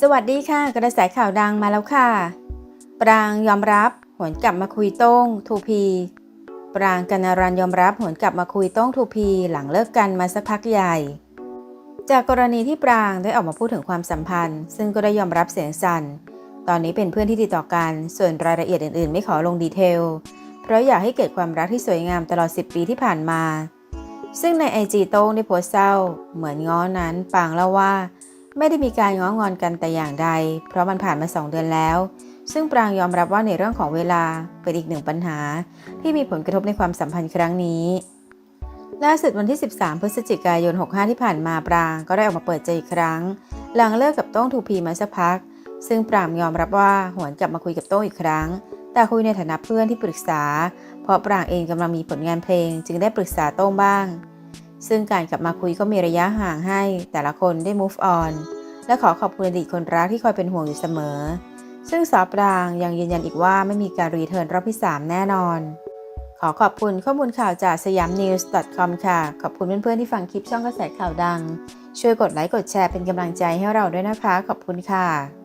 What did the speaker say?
สวัสดีค่ะ กระแสข่าวดังมาแล้วค่ะ ปรางยอมรับหวนกลับมาคุยโต้งทูพีปรางกนารันยอมรับหวนกลับมาคุยโต้งทูพีหลังเลิกกันมาสักพักใหญ่ จากกรณีที่ปรางได้ออกมาพูดถึงความสัมพันธ์ ซึ่งก็ได้ยอมรับเสียงสั่นตอนนี้เป็นเพื่อนที่ติดต่อกัน ส่วนรายละเอียดอื่น ๆ ไม่ขอลงดีเทล เพราะอยากให้เกิดความรักที่สวยงามตลอด 10 ปีที่ผ่านมา ซึ่งในไอจีโต้งได้โพสต์เศร้า เหมือนง้อนั้นปางเล่าว่า ไม่ได้มีการง้องอนกันแต่อย่างใด เพราะมันผ่านมา 2 เดือนแล้ว ซึ่งปรางยอมรับว่าในเรื่องของเวลาเป็นอีกหนึ่งปัญหา ที่มีผลกระทบในความสัมพันธ์ครั้งนี้ล่าสุดวันที่ 13 พฤศจิกายน 65 ที่ผ่านมาปรางก็ได้ออกมาเปิดใจอีกครั้ง หลังเลิกกับโต้งทูพีมาสักพัก ซึ่งปรางยอมรับว่าหวนกลับมาคุยกับโต้งอีกครั้ง แต่คุยในฐานะเพื่อนที่ปรึกษา เพราะปรางเองกำลังมีผลงานเพลง จึงได้ปรึกษาโต้งบ้าง ซึ่งการกลับมาคุยก็มีระยะห่างให้แต่ละคนได้ move on และขอขอบคุณอดีตคนรักที่คอยเป็นห่วงอยู่เสมอ ซึ่งสาวปรางยังยืนยันอีกว่าไม่มีการรีเทิร์นรอบที่ 3 แน่นอน ขอขอบคุณข้อมูลข่าวจากสยาม news com ค่ะ ขอบคุณเพื่อนๆที่ฟังคลิปช่องกระแสข่าวดัง ช่วยกดไลค์กดแชร์เป็นกำลังใจให้เราด้วยนะคะ ขอบคุณค่ะ